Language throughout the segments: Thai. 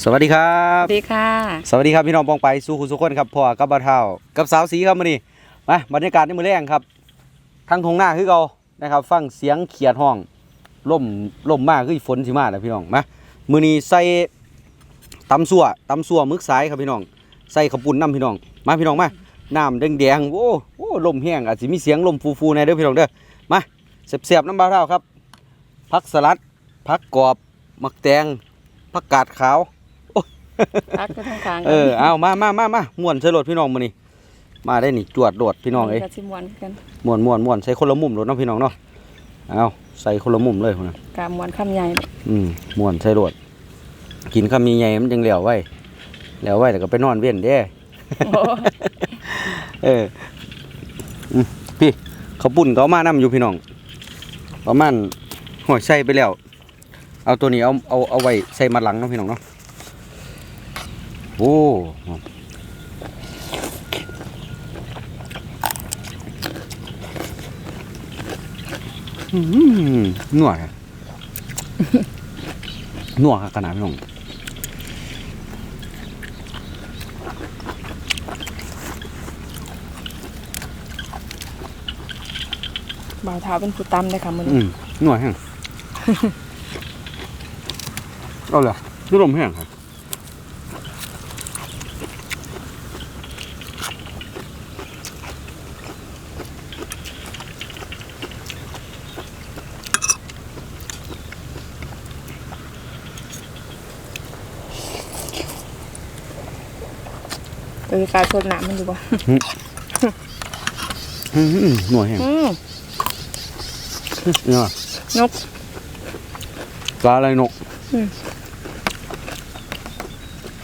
สวัสดีครัสบวัสดีค่ะ สวัสดีครับพี่น้องปองไปสู่คุณสุขคนครับพ่อกับบ่าวเท่ากับสาวสีครับมื้อนี้มาบรรยากาศในมื้อแรงครับทั้งทงหน้าคือเก่านะครับ ฟังเสียงเขียดห้องล่มล่มมากคือฝนสิมาแล้วพี่น้องมามื้อนี้ใส่ตำซั่วตำซั่วมึกสายครับพี่น้อง ใส่ข้าวปุ้นน้ำพี่น้อง มาพี่น้องมาน้ำแดงๆโอ้โอ้ลมแห้งอาจสิมีเสียงลมฟูๆในเด้อพี่น้องเด้อมาเสียบๆน้ำบ่าวเท่าครับผักสลัดผักกรอบมักแตงผักกาดขาว พักก็ทั้งทางเออเอามามามามาม่วนใส่รถพี่น้องมื้อนี้มาได้นี่จวดโดดพี่น้องเอ้ยกระชิมวันกันม่วนม่วนม่วนใส่คนละมุมรถเนาะพี่น้องเนาะเอาใส่คนละมุมเลยพุ่นน่ะกามวนคำใหญ่เลยอืมม่วนใส่รถกินคำมีใหญ่มันจังเหลียวไว้แล้วไว้แล้วก็ไปนอนเว้นเด้โอ้เอออืมพี่เขาวปุ่นเขามานํอยู่พี่น้องประมาณหอยใส่ไปแล้ว เอาตัวนี้เอาเอาเอาไว้ใส่มัดหลังเนาะพี่น้องเนาะ โอ้อืมนัวครับนัวครับขนาดพี่น้องบ่าวเท้าเป็นผู้ตำเลยค่ะมืออืนี้มนัวแห้งเอาเลยนี่ลมแห้งครับ เออการสดน้ำมันอยู่บ่อืมนัวแห้งเนี่ยนกปลาอะไรนก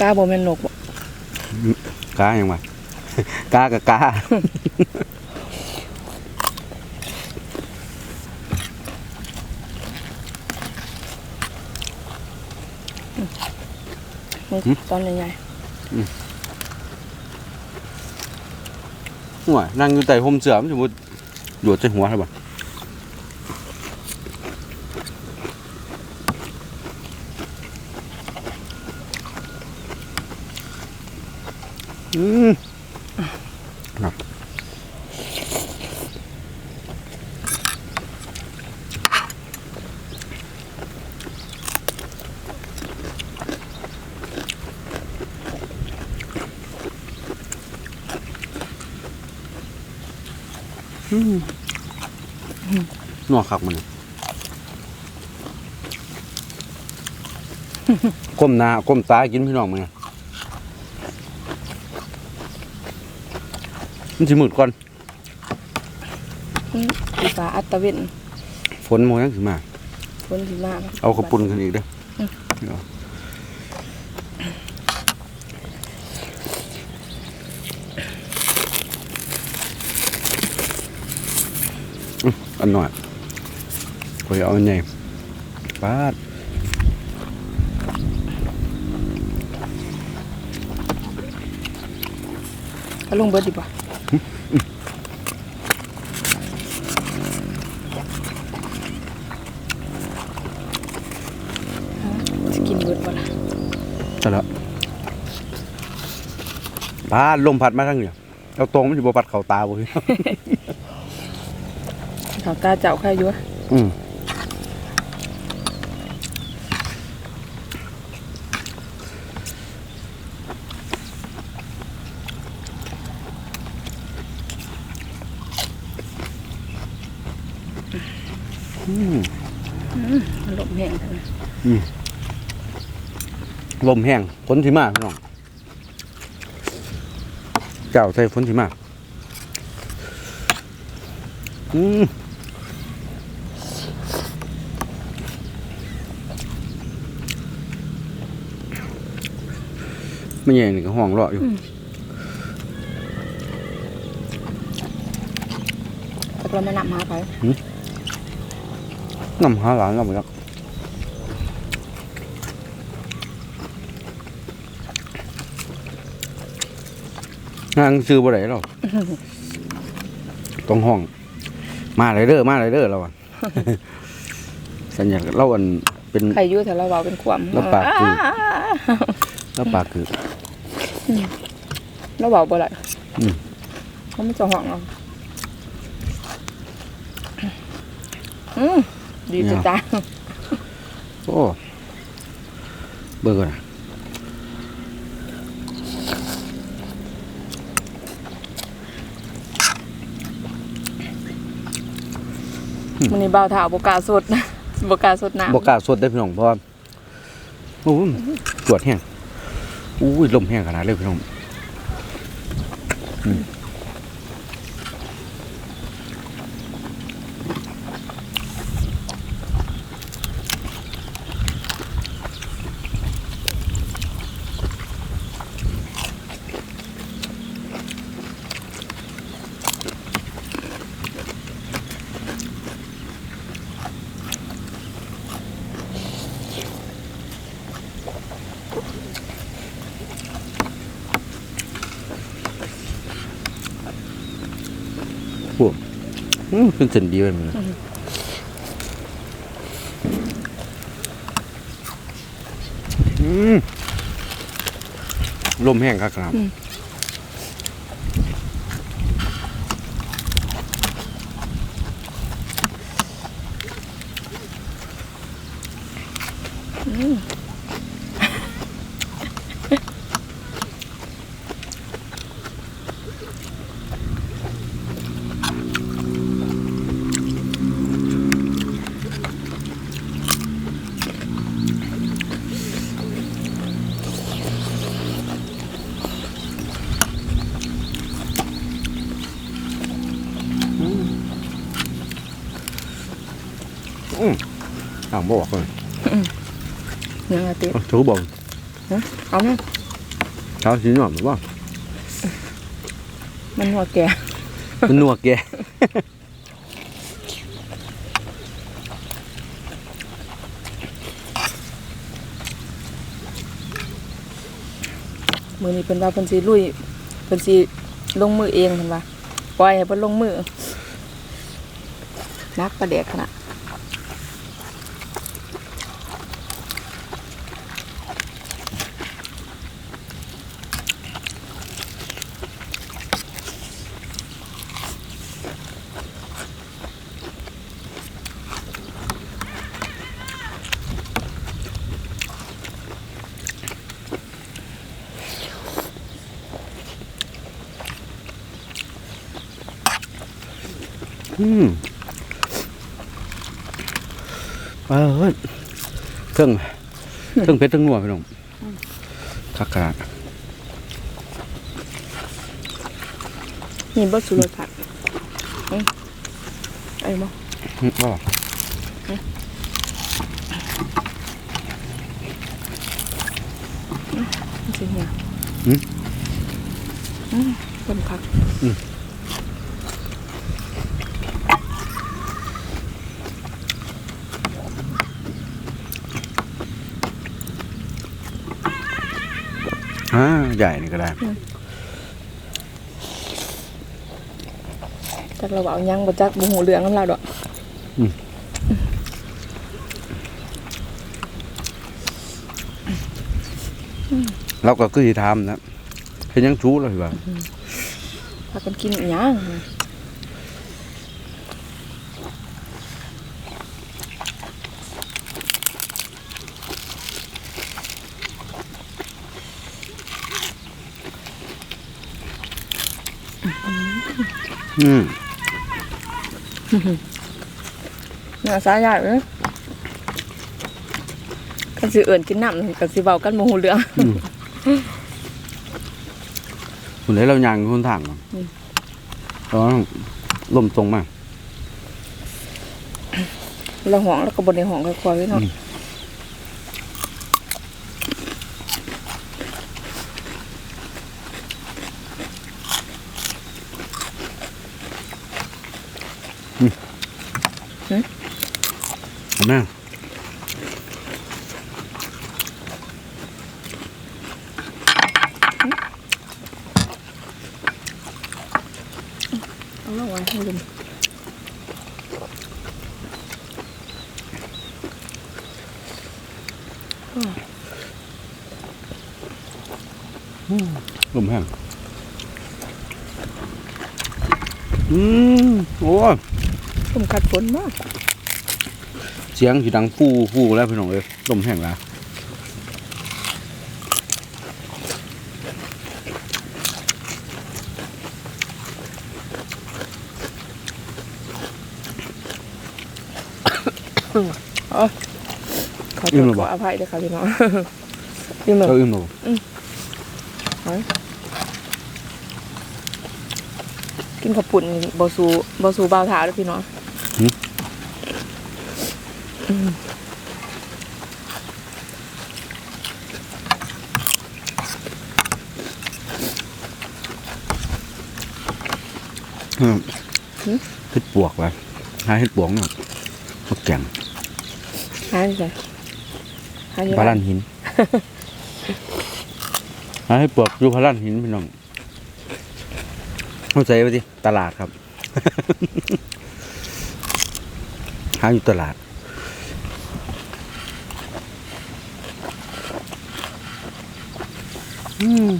กาบ่แม่นนกบ่กาอย่างไรกากับกาตอนใหญ่หั วนั่งอยู่ใต้ห่มเสือมันสมมติหยดใส่หัวใช่ปะอืมนะ นัวคักมันนี่ก้มหน้าก้มตากินพี่น้องมึงไงมันสิมืดก่อนๆอืมอีฟ้าอัตตะเวนฝนโมยังสิมาฝนสิมาเอากระปุ่นขึ้นอีกเด้อเดี๋ยว อืมอันหน่อยพอเอาอันใหญ่ปาดเอาลงเบิดดีบ่ฮะสิกินเบิดบ่ล่ะใช่แล้วปาดลมพัดมาทางนี้เอาตรงมันสิบ่ปัดเข่าตาบ่พี่ เขาตาเจ้าใครอยู่วะอืมอืมมันลมแห้งจังนะลมแห้งฝนสิมาพี่น้องเจ้าใส่ฝนสิมาอืม ไม่ใหญ่นี่ก็ห้องรออยู่แต่เราไม่นำหาไปนำหาหลานเราไปแล้วนางซื้อบ่ได้หรอกต้องห้อง มาเลยเด้อมาเลยเด้อเราอะสัญญาเราอันเป็นใครอยู่แต่เราเบาเป็นความแล้วปากคืออ้าแล้วปากคือ แล้วเบาบ่ได้อืมเขาไม่จะห่วงเอาอืมดีจังจ้าโอ้เบิ่งก่อนนะมันนี่เบาเท้าบกล้าสดนะบกล้าสดน้ำบกล้าสดได้พี่น้องเพราะว่าโอ้ยจวดแห้ง อุ้ยลมแห้งขนาดเลยพี่น้อง อืมเป็นเส้นดีไปมดเลยอืมลมแห้งครับครับอืม บอกเลยยังไงติเอาถือบอกเอาไหมเช้าสีหน่อยหรือว่ามันหัวแก่มันนัวแกมือนี้เป็นว่าเพิ่นสิลุยเพิ่นสิลงมือเองเพิ่นว่าปล่อยให้เพิ่นลงมือนักประเดกขนาด อืมเออเฮ้ยเครื่องเครื่องเพชรเครื่องนัวพี่น้องคักขนาดนี่บ่สุรสผักอืมไอ้บ่อืมอ๋อมันสิเหี่ยอืมอืมเพิ่นคักอ่าใหญ่นี่ก็ได้จักเราเอายังบ่จักบ่หูเรื่องนำเราดอกเราก็คือสิทำนะเห็นยังชู้เลยว่าพากันกินอีหยัง อืมน่าสาญาติเด้อกันสิเอิ้นกินน้ำกันสิเว้ากันบ่หูเรื่องคุณเลยเรายางคนทางก่อนอืมตอนลมตรงมากเราห้องแล้วก็บ่ได้ห้องกับครัวไว้เนาะ อืม เห็นไหม เอาลงไว้ให้ลุง ลมแห้งอืมโอ้ยผมคัดฝนมาก เสียงสีดังฟูฟูแล้วพี่น้องเอ้ยลมแห้งแล้ว ขอโทษขออภัยด้วยค่ะพี่น้องพี่หมึกก็อึ้มหนูกินข้าวปุ่นบอสูบอสูเบาเท้าเลยพี่น้องอืมอืมเฮ็ดปวกไว้หาเฮ็ดปวกเนาะมาแก่งหาที่ไหนหาที่ พาไหรันหินหาเฮ็ดปวกอยู่พารันหินพี่น้องเข้าใจไปดิตลาดครับ หาอยู่ตลาดอืม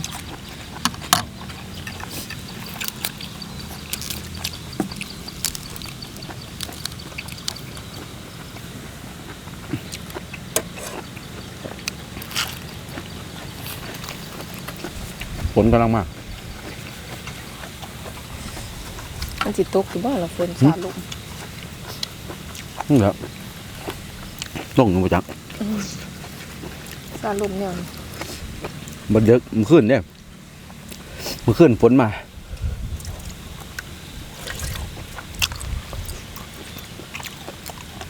ฝนกำลังมาก มันจิตกหรือว่าเราฝนสาดลมนี่แหละต้องลงมาจักสาดลมเนี่ยบันเยอะมันขึ้นเนี่ยมันขึ้นฝนมา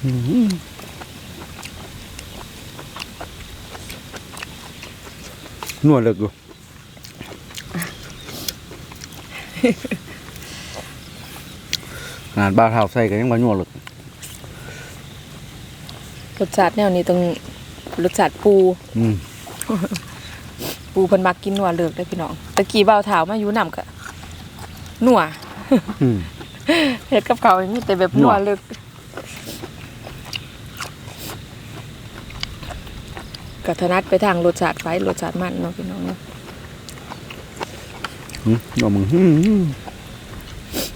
อื้อหือนวดเลิก อยู่งานบ้าเท้าใส่กันยังมานวดเลยรสชาติแนวนี้ต้องรสชาติปู อืมปูเพิ่นมักกินนัวเลิกได้อพี่น้องตะกี้เบาเท้ามาอยู่นํกะนัวอืม เฮ็ดกับเขาวมีแต่แบบนันัวว เลิกก็ถนัดไปทางรสชาติไฟรสชาติมันเนาะพี่น้องเนาะ อืมนมึงอืมอืม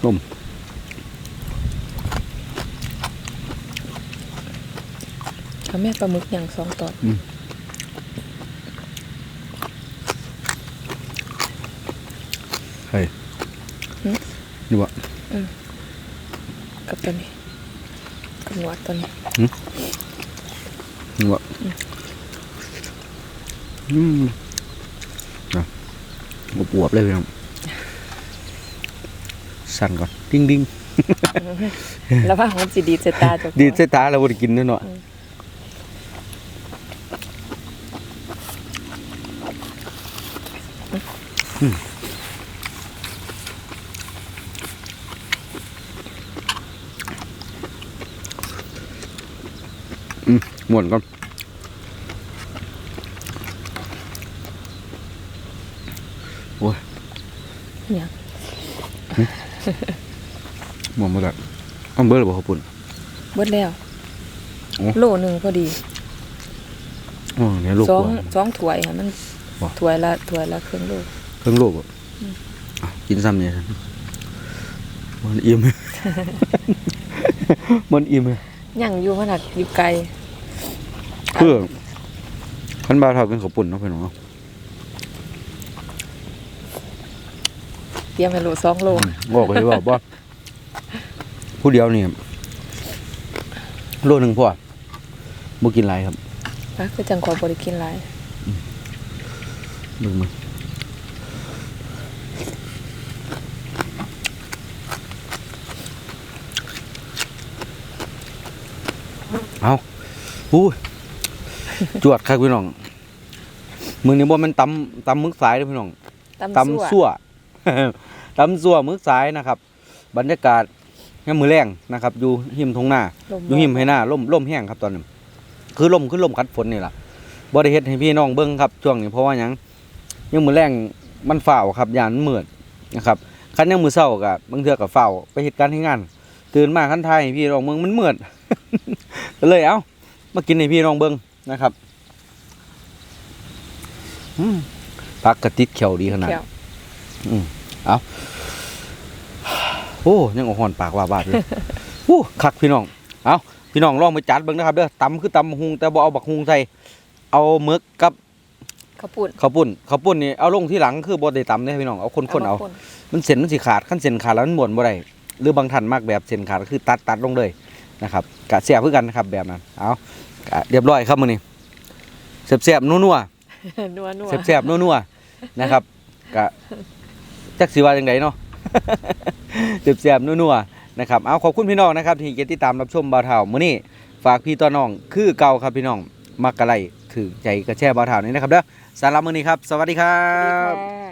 ลมก็แม่ปลาหมึกอย่างสองตอนเฮ้ยนี่วะกับตัวนี้กับหนวดตัวนี้นี่วะอืมนะบวบๆเลยพี่น้อง สั่นก่อนดิ้งดิ้งแล้วว่ามันสิดีดใส่ตาเจ้าของดีดใส่ตาเราบ่ได้กินแน่นอนอืมอืมหมวนก่อนเนี่ยหมวนห มดแล้วอ้อมเบอร์หรือเปล่าปุ่นเบิดแล้วโอ้ โลหนึ่งพอดีอ๋อเนี่ยลูกสองกว่า สองถ้วยค่ะมันบ่ ถ้วยละถ้วยละครึ่งโล เครื่องโลกอะอะกินซ้ำเนี่ยมันอิ่ม มันอิ่มเลย ยังอยู่มันหักอยู่ไกลเพื่อขันบาเท่าเป็นข้าวปุ่นเนาะพี่น้องเนาะเตรียมให้โลสองโล บอกเลยว่าบ่ ผู้เดียวนี่โลหนึ่งพอบ่กินหลายครับนะคือจังความบริกินหลายมึงมึงเอาอู้ยจวดครับพี่น้องมือนี้บ่แมันตำตำมึกสายเด้อพี่น้องตำซั่วตำซั่วมึกสายนะครับ บรรยากาศ ยามมือแรงนะครับ อยู่หิมทงหน้า ลม อยู่หิมให้หน้าล่มล่มแห้งครับตอนนี้ คือล่มคือล่มคัดฝนนี่แหละบ่ได้เฮ็ดให้พี่น้องเบิ่งครับช่วงนี้เพราะว่าหยังยังมือแรงมันฝ้าวครับยานมันมืดนะครับคันยังมือเช้าก็บางเทื่อก็ฝ้าวไปเฮ็ดการเฮ็ดงาน ตื่นมาคันไทายให้พี่น้องเบิ่งมันมืด ก็เลยเอ้ามากินให้พี่น้องเบิ่งนะครับอืมพักกระติดเขียวดีขนาด เขียว โอ้ยังเอาหอนปากว่าบาดเลยโอ้คักพี่น้องเอาพี่น้องลองไปจัดเบิ่งนะครับเด้อตำคือตำหุงแต่บ่เอาบักหุงใส่เอาหมึกกับข้าวปุ้นข้าวปุ้นข้าวปุ้นนี่เอาลงที่หลังคือบ่ได้ตำเด้อพี่น้องเอาคนๆเอามป่มันเส้นมันสิขาดขั้นเส้นขาดแล้วมันม้วนบ่ได้หรือบางท่านมากแบบเส้นขาดก็คือตัดตัดลงเลยนะครับกะเสียบคือกันนะครับแบบนั้นเอากะเรียบร้อยครับมื้อนี้แซ่บๆนัวนัวนัวๆแซ่บๆนัวๆนะครับกะจักสิว่าจังไดเนาะ เสียบๆนัวๆนะครับเอาขอบคุณพี่น้องนะครับ ที่ติดตามรับชมบ่าวเท่ามื้อนี้ฝากพี่ต่อน้องคือเก่าครับพี่น้องมักกะไลถือใจกระแช่บ่าวเท่านี้นะครับเด้อสารับมื้อนี้ครับ สวัสดีครับ